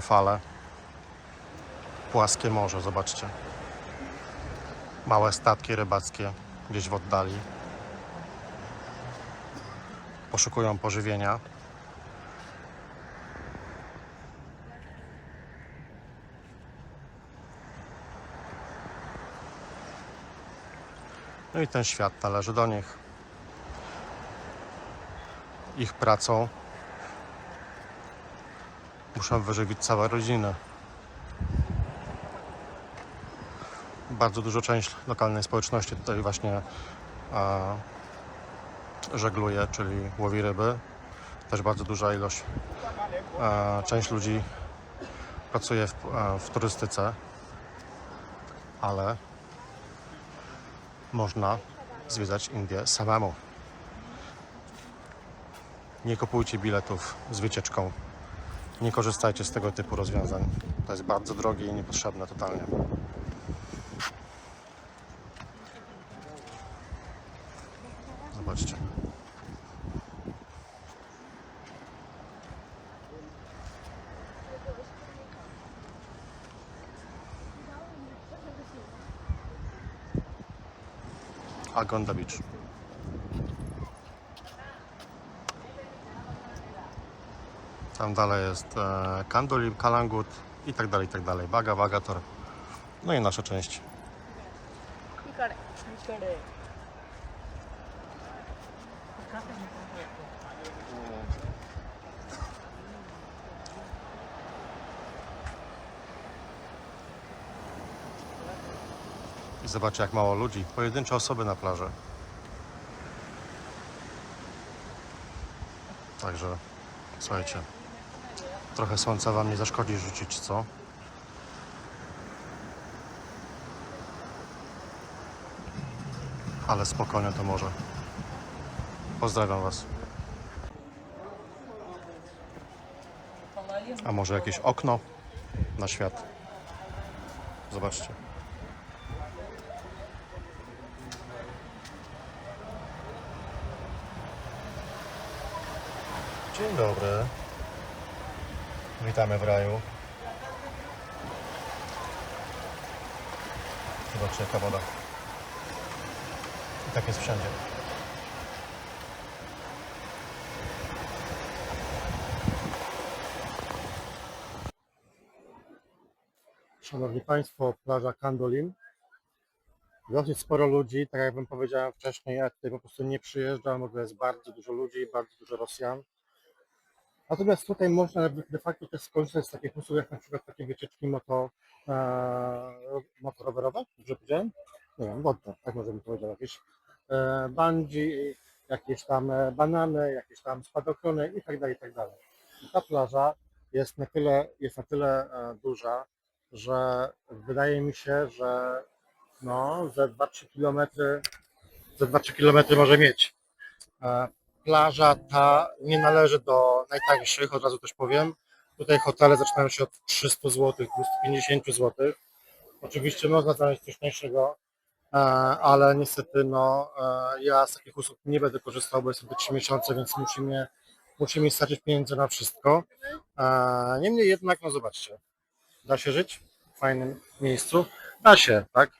fale, płaskie morze, zobaczcie. Małe statki rybackie gdzieś w oddali. Poszukują pożywienia. No i ten świat należy do nich. Ich pracą muszą wyżywić całe rodziny. Bardzo duża część lokalnej społeczności tutaj właśnie e, żegluje, czyli łowi ryby. Też bardzo duża ilość, e, część ludzi pracuje w, e, w turystyce, ale można zwiedzać Indię samemu. Nie kupujcie biletów z wycieczką. Nie korzystajcie z tego typu rozwiązań. To jest bardzo drogie i niepotrzebne totalnie. Zobaczcie. Agonda Beach. tam dalej jest e, Kanduli, Kalangut i tak dalej, i tak dalej. Baga, Bagator. No i nasza część. I zobaczcie jak mało ludzi. Pojedyncze osoby na plaży. Także słuchajcie, Trochę słońca wam nie zaszkodzi rzucić, co? Ale spokojnie to może. Pozdrawiam was. A może jakieś okno na świat? Zobaczcie. Dzień dobry. Witamy w raju. Zobaczcie jaka woda. I tak jest wszędzie. Szanowni Państwo, plaża Kandolin. Dosyć sporo ludzi, tak jak Wam powiedziałem wcześniej, ja tutaj po prostu nie przyjeżdżam, bo jest bardzo dużo ludzi, bardzo dużo Rosjan. Natomiast tutaj można de facto też skorzystać z takich usług, jak na przykład takie wycieczki moto, e, motorowerowe, dobrze powiedziałem? Nie wiem, wodne, tak może bym powiedział, jakieś e, jakieś tam e, banany, jakieś tam spadochrony i tak dalej, i tak dalej. Ta plaża jest na tyle, jest na tyle e, duża, że wydaje mi się, że no, ze 2-3 kilometry, ze 2-3 kilometry może mieć. Plaża ta nie należy do najtańszych, od razu też powiem. Tutaj hotele zaczynają się od 300 zł, 250 zł. Oczywiście można znaleźć coś tańszego, e, ale niestety no, e, ja z takich usług nie będę korzystał, bo jestem tu 3 miesiące, więc musi mnie, musi mi pieniędzy na wszystko. E, Niemniej jednak, no zobaczcie, da się żyć w fajnym miejscu? Da się, tak?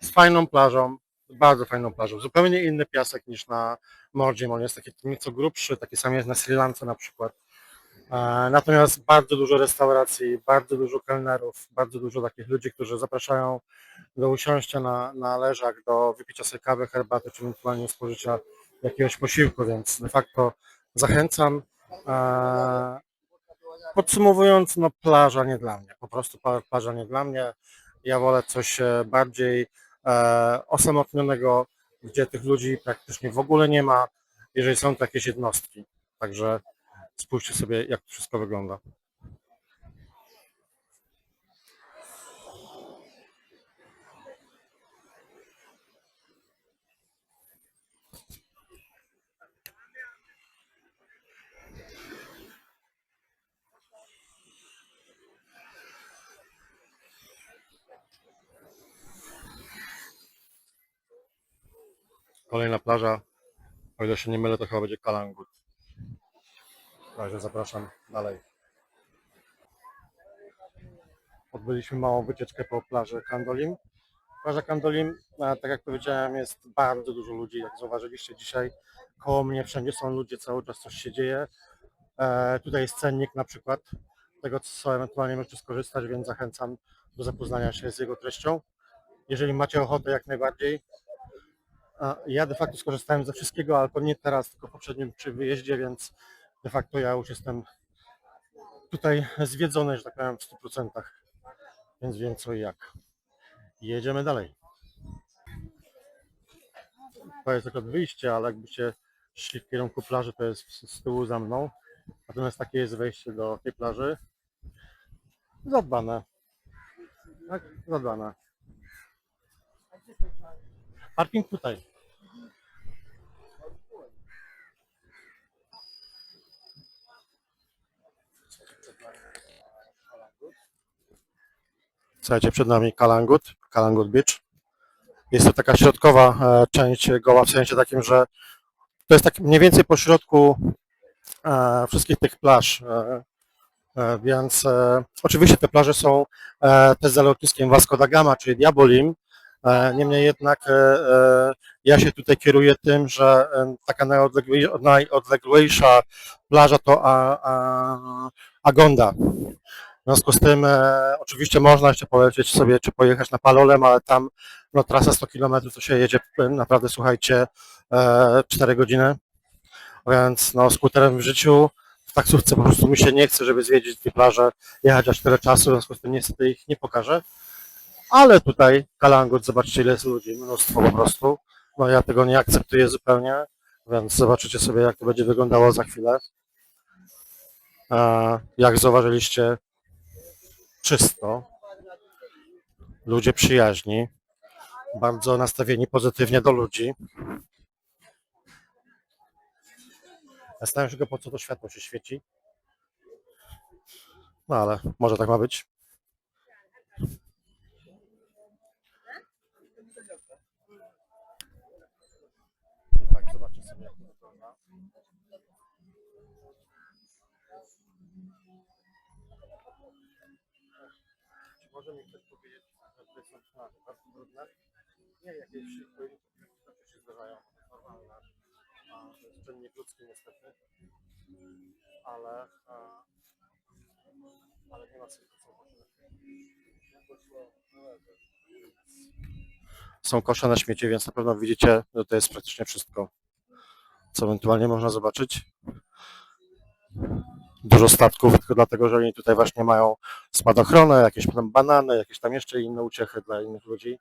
Z fajną plażą, bardzo fajną plażą. Zupełnie inny piasek niż na Mordzie. On jest taki nieco grubszy, taki sam jest na Sri Lance na przykład. E, Natomiast bardzo dużo restauracji, bardzo dużo kelnerów, bardzo dużo takich ludzi, którzy zapraszają do usiąścia na, na leżach, do wypicia sobie kawy, herbaty, czy ewentualnie spożycia jakiegoś posiłku, więc de facto zachęcam. E, Podsumowując, no plaża nie dla mnie, po prostu pla- plaża nie dla mnie. Ja wolę coś e, bardziej osamotnionego, gdzie tych ludzi praktycznie w ogóle nie ma, jeżeli są to jakieś jednostki. Także spójrzcie sobie, jak to wszystko wygląda. Kolejna plaża, o ile się nie mylę, to chyba będzie Kalangut. Także zapraszam dalej. odbyliśmy małą wycieczkę po plaży Kandolim. Plaża Kandolim, e, tak jak powiedziałem, jest bardzo dużo ludzi. Jak zauważyliście dzisiaj, koło mnie wszędzie są ludzie, cały czas coś się dzieje. E, tutaj jest cennik na przykład tego, co ewentualnie możecie skorzystać, więc zachęcam do zapoznania się z jego treścią. Jeżeli macie ochotę, jak najbardziej. Ja de facto skorzystałem ze wszystkiego, ale to nie teraz, tylko w poprzednim przy wyjeździe, więc de facto ja już jestem tutaj zwiedzony, że tak powiem, w 100%, więc wiem co i jak. Jedziemy dalej. To jest tylko wyjście, ale jakbyście szli w kierunku plaży, to jest z tyłu za mną. Natomiast takie jest wejście do tej plaży. Zadbane. Tak, zadbane. Parking tutaj. Słuchajcie, przed nami Kalangut, Kalangut Beach. Jest to taka środkowa e, część goła, w sensie takim, że to jest tak mniej więcej po środku e, wszystkich tych plaż. E, więc oczywiście te plaże są też za lotniskiem Vasco da Gama, czyli Diabolim. Niemniej jednak ja się tutaj kieruję tym, że taka najodleglej- najodleglejsza plaża to Agonda. Związku z tym e, oczywiście można jeszcze polecieć sobie, czy pojechać na Palolem, ale tam no, trasa 100 km to się jedzie naprawdę, słuchajcie, e, 4 godziny. Więc no, skuterem w życiu, w taksówce po prostu mi się nie chce, żeby zwiedzić dwie plaże, jechać aż tyle czasu, w związku z tym niestety ich nie pokażę. Ale tutaj Kalangut, zobaczcie ile jest ludzi, mnóstwo po prostu. No ja tego nie akceptuję zupełnie, więc zobaczycie sobie jak to będzie wyglądało za chwilę. E, Jak zauważyliście, czysto, ludzie przyjaźni, bardzo nastawieni pozytywnie do ludzi. Zastanawiam się po co to światło się świeci. No ale może tak ma być. I tak, zobaczcie sobie jak to wygląda. Czy może mi ktoś powiedzieć, że? Nie, jakieś rzeczy się zdarzają, to jest normalne. A, To jest czynnik ludzki niestety. Ale, a, ale nie ma sensu. śmieci. Są kosze na śmieci, więc na pewno widzicie, że to jest praktycznie wszystko, co ewentualnie można zobaczyć. Dużo statków, tylko dlatego, że oni tutaj właśnie mają spadochronę, jakieś tam banany, jakieś tam jeszcze inne uciechy dla innych ludzi.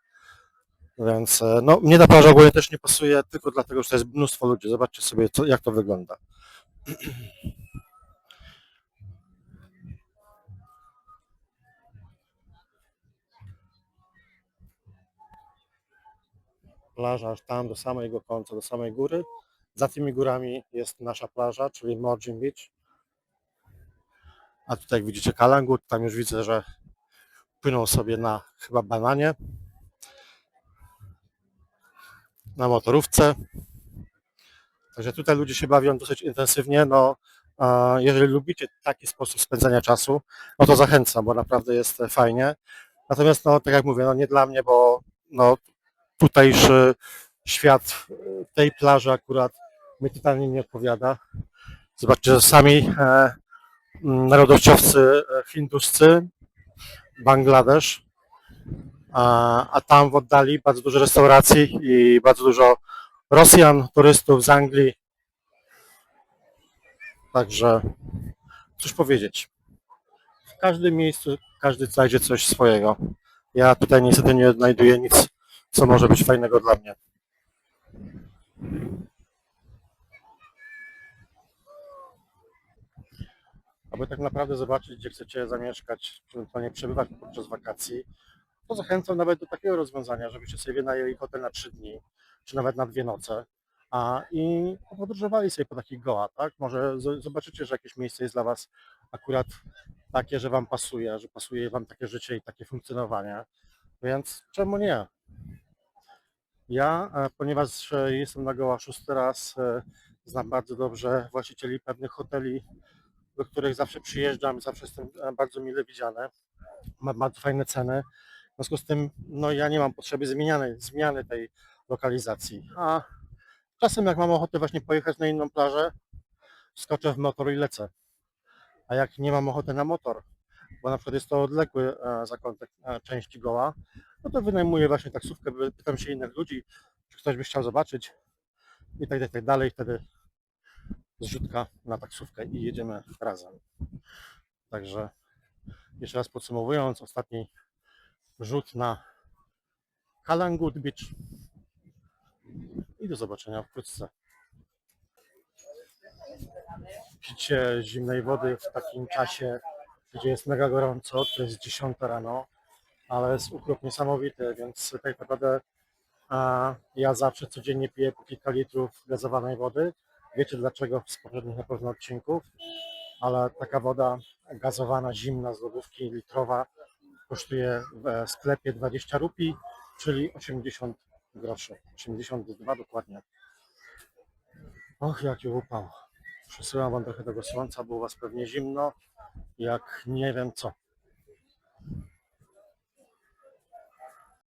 Więc e, no, mnie ta plaża ogólnie też nie pasuje, tylko dlatego, że to jest mnóstwo ludzi. Zobaczcie sobie, co, jak to wygląda. Plaża aż tam do samego końca, do samej góry. Za tymi górami jest nasza plaża, czyli Morgin Beach. A tutaj jak widzicie Kalangut, tam już widzę, że płyną sobie na chyba bananie. Na motorówce. Także tutaj ludzie się bawią dosyć intensywnie. No, jeżeli lubicie taki sposób spędzania czasu, no to zachęcam, bo naprawdę jest fajnie. Natomiast no, tak jak mówię, no nie dla mnie, bo no, tutejszy świat tej plaży akurat mi totalnie nie odpowiada. Zobaczcie, że sami e, narodowcowcy e, hinduscy, Bangladesz, a, a tam w oddali bardzo dużo restauracji i bardzo dużo Rosjan, turystów z Anglii. Także cóż powiedzieć. W każdym miejscu każdy znajdzie coś swojego. Ja tutaj niestety nie znajduję nic, co może być fajnego dla mnie. Aby tak naprawdę zobaczyć, gdzie chcecie zamieszkać, ewentualnie przebywać podczas wakacji, to zachęcam nawet do takiego rozwiązania, żebyście sobie wynajęli hotel na 3 dni, czy nawet na dwie noce, a i podróżowali sobie po takich gołach, tak? Może zobaczycie, że jakieś miejsce jest dla Was akurat takie, że Wam pasuje, że pasuje Wam takie życie i takie funkcjonowanie, więc czemu nie? Ja, e, ponieważ e, jestem na Goła szósty raz, e, znam bardzo dobrze właścicieli pewnych hoteli, do których zawsze przyjeżdżam, zawsze jestem e, bardzo mile widziany. ma bardzo fajne ceny. W związku z tym, no ja nie mam potrzeby zmiany, zmiany tej lokalizacji. A czasem jak mam ochotę właśnie pojechać na inną plażę, skoczę w motor i lecę. A jak nie mam ochoty na motor, bo na przykład jest to odległy e, zakątek e, części goła, no to wynajmuję właśnie taksówkę, pytam się innych ludzi, czy ktoś by chciał zobaczyć i tak dalej, i tak dalej. Wtedy zrzutka na taksówkę i jedziemy razem. Także jeszcze raz podsumowując, ostatni rzut na Kalangut Beach i do zobaczenia wkrótce. Picie zimnej wody w takim czasie, gdzie jest mega gorąco, to jest 10 rano, ale jest ukrop niesamowity, więc tak naprawdę ja zawsze codziennie piję po kilka litrów gazowanej wody. Wiecie dlaczego z poprzednich na pewno odcinków, ale taka woda gazowana, zimna z lodówki litrowa kosztuje w sklepie 20 rupii, czyli 80 groszy. 82 dokładnie. Och, jaki upał. Przesyłam wam trochę tego słońca, u was pewnie zimno, jak nie wiem co.